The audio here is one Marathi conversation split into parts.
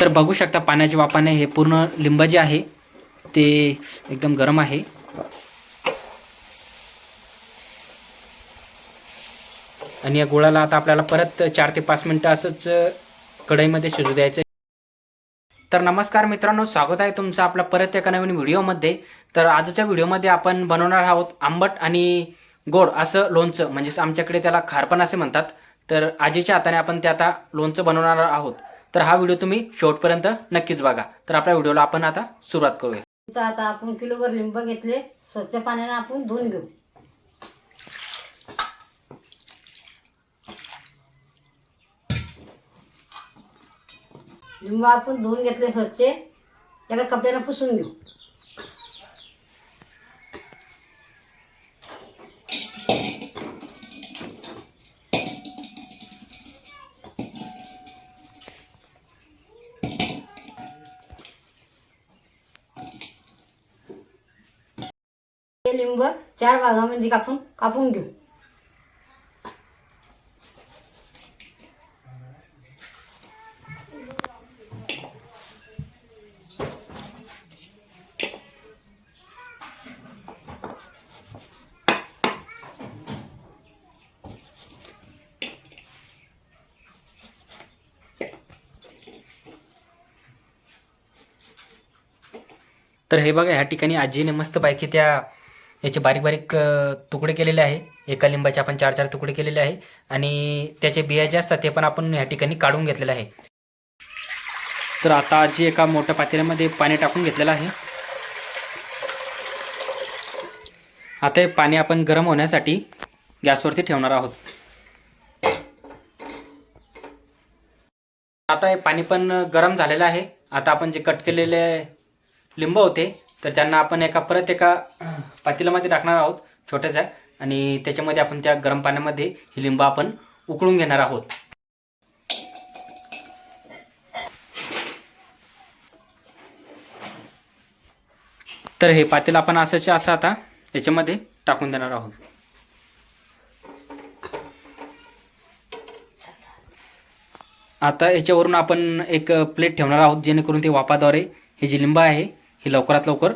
तर बघू शकता पाण्याच्या वाफाने हे पूर्ण लिंब जे आहे ते एकदम गरम आहे. आणि या गुळाला आता आपल्याला परत चार ते पाच मिनटं असंच कढईमध्ये शिजू द्यायचं तर नमस्कार मित्रांनो स्वागत आहे तुमचं आपल्या परत एका नवीन व्हिडिओमध्ये. तर आजच्या व्हिडिओमध्ये आपण बनवणार आहोत आंबट आणि गोड असं लोणचं. म्हणजेच आमच्याकडे त्याला खारपण असे म्हणतात. तर आजीच्या हाताने आपण ते आता लोणचं बनवणार आहोत. तर हा व्हिडिओ तुम्ही शेवटपर्यंत नक्कीच बघा. तर आपल्या व्हिडिओला आपण आता सुरुवात करूया. इथं आता आपण किलोभर लिंब घेतले. स्वच्छ पाण्याने आपण धुवून घेऊ. लिंब आपण धुवून घेतले स्वच्छ. एका कपड्यानं पुसून घेऊ. हे लिंब चार भागामध्ये कापून कापून घेऊ. तर हे बघा ह्या ठिकाणी आजीने मस्त पैकी त्या याचे बारीक बारीक तुकडे केलेले आहे. एका लिंबाचे आपण चार चार तुकडे केलेले आहे. आणि त्याचे बिया जे असतात ते पण आपण ह्या ठिकाणी काढून घेतलेले आहे. तर आता आजी एका मोठ्या पातेल्यामध्ये पाणी टाकून घेतलेलं आहे. आता हे पाणी आपण गरम होण्यासाठी गॅसवरती ठेवणार आहोत. आता हे पाणी पण गरम झालेलं आहे. आता आपण जे कट केलेले लिंब होते तर त्यांना आपण एका परत एका पातेल्यामध्ये टाकणार आहोत छोट्याच्या आणि त्याच्यामध्ये आपण त्या गरम पाण्यामध्ये ही लिंब आपण उकळून घेणार आहोत. तर हे पातेलं आपण असंच्या असं आता याच्यामध्ये टाकून देणार आहोत. आता याच्यावरून आपण एक प्लेट ठेवणार आहोत जेणेकरून ते वाफाद्वारे हे जी लिंब आहे हे लवकरात लवकर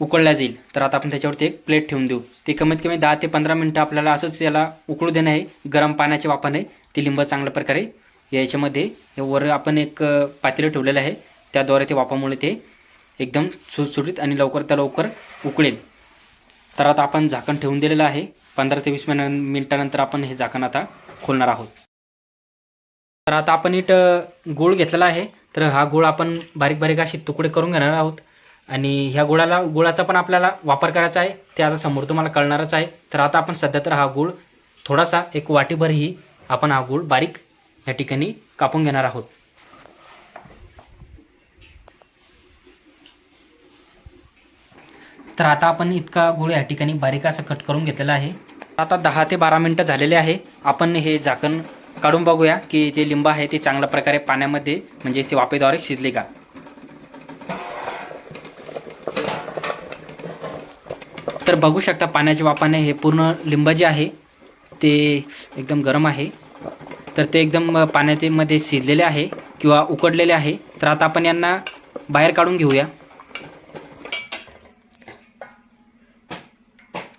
उकळल्या जाईल. तर आता आपण त्याच्यावरती एक प्लेट ठेवून देऊ. ते कमीत कमी दहा ते पंधरा मिनटं आपल्याला असंच याला उकळू देणं आहे. गरम पाण्याच्या वापरणे ते लिंब चांगल्या प्रकारे याच्यामध्ये वर आपण एक अ, पातेलं ठेवलेलं आहे. त्याद्वारे ते वाफामुळे ते एकदम सुटसुटीत आणि लवकर त्या लवकर उकळेल. तर आता आपण झाकण ठेवून दिलेलं आहे. पंधरा ते वीस मिन मिनिटानंतर आपण हे झाकण आता खोलणार आहोत. तर आता आपण इट गूळ घेतलेला आहे. तर हा गूळ आपण बारीक बारीक असे तुकडे करून घेणार आहोत. आणि ह्या गुळाला गुळाचा पण आपल्याला वापर करायचा आहे. ते आता समोर तुम्हाला कळणारच आहे. तर आता आपण सध्या तर हा गूळ थोडासा एक वाटीभरही आपण हा गूळ बारीक या ठिकाणी कापून घेणार आहोत. तर आता आपण इतका गुळ या ठिकाणी बारीक असं कट करून घेतलेला आहे. आता दहा ते बारा मिनटं झालेले आहे. आपण हे झाकण काढून बघूया की जे लिंब आहे ते चांगल्या प्रकारे पाण्यामध्ये म्हणजे ते वाफेद्वारे शिजले का? तर बघू शकता पाण्याच्या वापाने हे पूर्ण लिंब जे आहे ते एकदम गरम आहे. तर ते एकदम पाण्यामध्ये शिजलेले आहे किंवा उकडलेले आहे. तर आता आपण यांना बाहेर काढून घेऊया.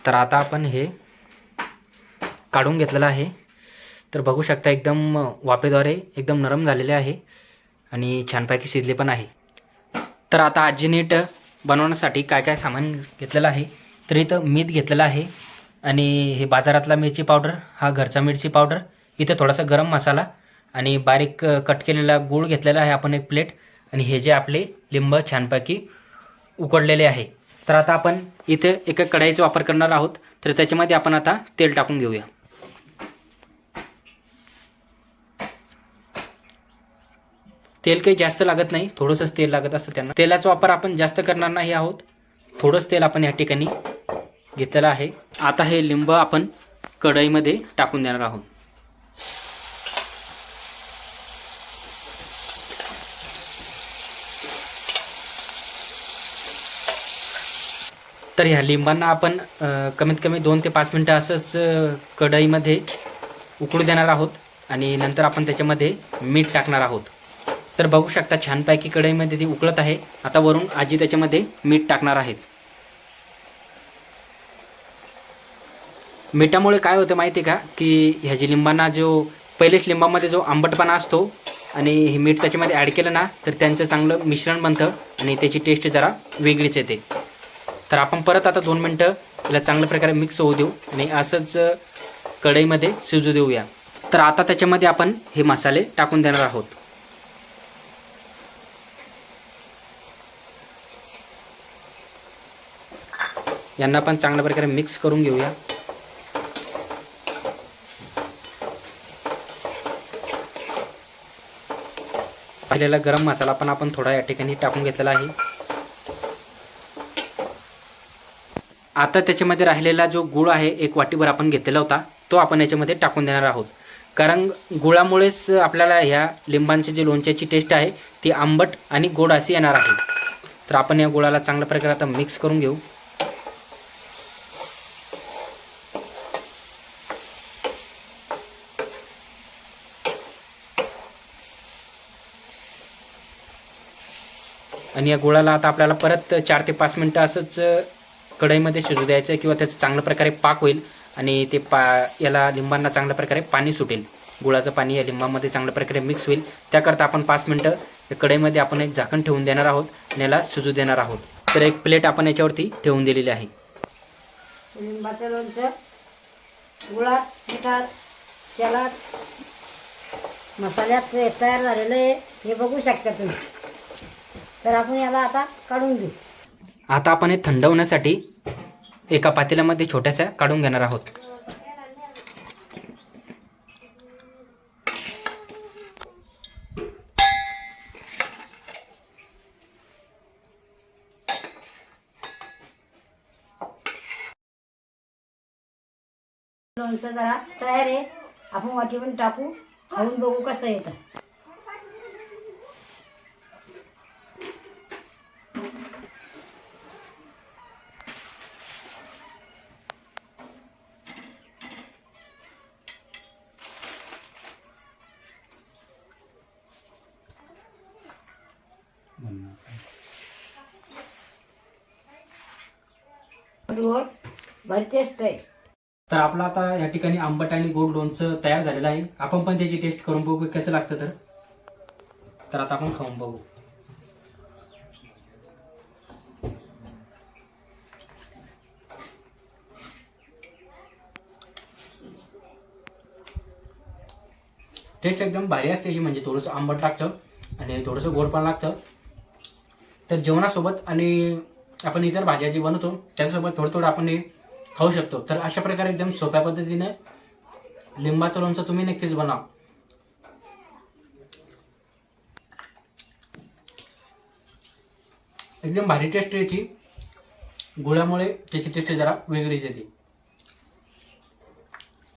तर आता आपण हे काढून घेतलेलं आहे. तर बघू शकता एकदम वाफेद्वारे एकदम नरम झालेले आहे आणि छानपैकी शिजले पण आहे. तर आता आजी नीट बनवण्यासाठी काय काय सामान घेतलेलं आहे? तर इथं मीठ घेतलेलं आहे आणि हे बाजारातला मिरची पावडर हा घरचा मिरची पावडर इथं थोडासा गरम मसाला आणि बारीक कट केलेला गूळ घेतलेला आहे आपण एक प्लेट आणि हे जे आपले लिंब छानपैकी उकडलेले आहे. तर आता आपण इथे एका कढाईचा वापर करणार आहोत. तर त्याच्यामध्ये आपण आता तेल टाकून घेऊया. तेल काही जास्त लागत नाही. थोडंसंच तेल लागत असतं त्यांना. तेलाचा वापर आपण जास्त करणार नाही आहोत. थोडंच तेल आपण या ठिकाणी घेतलेलं आहे. आता हे लिंब आपण कढईमध्ये टाकून देणार आहोत. तर ह्या लिंबांना आपण कमीत कमी दोन ते पाच मिनटं असंच कढईमध्ये उकळू देणार आहोत आणि नंतर आपण त्याच्यामध्ये मीठ टाकणार आहोत. तर बघू शकता छानपैकी कढईमध्ये ती उकळत आहे. आता वरून आजी त्याच्यामध्ये मीठ टाकणार आहेत. मिठामुळे काय होतं माहिती आहे का? की ह्या जी लिंबांना जो पहिलेच लिंबामध्ये जो आंबटपणा असतो आणि हे मीठ त्याच्यामध्ये ॲड केलं ना तर त्यांचं चांगलं मिश्रण बनतं आणि त्याची टेस्ट जरा वेगळीच येते. तर आपण परत आता दोन मिनटं याला चांगल्या प्रकारे मिक्स होऊ देऊ आणि असंच कढईमध्ये शिजू देऊया. तर आता त्याच्यामध्ये आपण हे मसाले टाकून देणार आहोत. यांना पण चांगल्या प्रकारे मिक्स करून घेऊया. पाहिलेला गरम मसाला पण आपण थोडा या ठिकाणी टाकून घेतलेला आहे. आता त्याच्यामध्ये राहिलेला जो गुळ आहे एक वाटीभर आपण घेतलेला होता तो आपण याच्यामध्ये टाकून देणार आहोत. कारण गुळामुळेच आपल्याला ह्या लिंबांची जी लोणच्याची टेस्ट आहे ती आंबट आणि गोड अशी येणार आहे. तर आपण या गुळाला चांगल्या प्रकारे आता मिक्स करून घेऊ. आणि या गुळाला आता आपल्याला परत चार ते पाच मिनटं असंच कढईमध्ये शिजू द्यायचं किंवा त्याचं चांगल्या प्रकारे पाक होईल आणि ते पा याला लिंबांना चांगल्या प्रकारे पाणी सुटेल. गुळाचं पाणी या लिंबामध्ये चांगल्या प्रकारे मिक्स होईल. त्याकरता आपण पाच मिनटं या कढईमध्ये आपण एक झाकण ठेवून देणार आहोत आणि याला शिजू देणार आहोत. तर एक प्लेट आपण याच्यावरती ठेवून दिलेली आहे. लिंबाचं लोणचं गुळात मिठात त्याला मसाल्यात तयार झालेलं आहे. हे बघू शकता तुम्ही. तर आपण याला आता काढून घेऊ. आता आपण हे थंड होण्यासाठी एका पातेल्यामध्ये छोट्याशा काढून घेणार आहोत. लोणचं जरा तयार आहे. आपण वाटी पण टाकू. खाऊन बघू कसं येतं. गोड भारी टेस्ट आहे तर आपलं आता या ठिकाणी आंबट आणि गोड लोणचं तयार झालेलं आहे. आपण पण त्याची टेस्ट करून बघू की कसं लागतं तर. तर आता आपण खाऊन बघू. टेस्ट एकदम भारी असते अशी म्हणजे थोडंसं आंबट लागतं आणि थोडंसं गोड पण लागतं. तर जेवणासोबत आणि आपण इतर भाज्या जी बनवतो त्याच्यासोबत थोडं थोडं आपण हे खाऊ शकतो. तर अशा प्रकारे एकदम सोप्या पद्धतीने लिंबाचं लोणचं तुम्ही नक्कीच बनवा. एकदम भारी टेस्ट याची गुळामुळे त्याची टेस्ट जरा वेगळीच येते.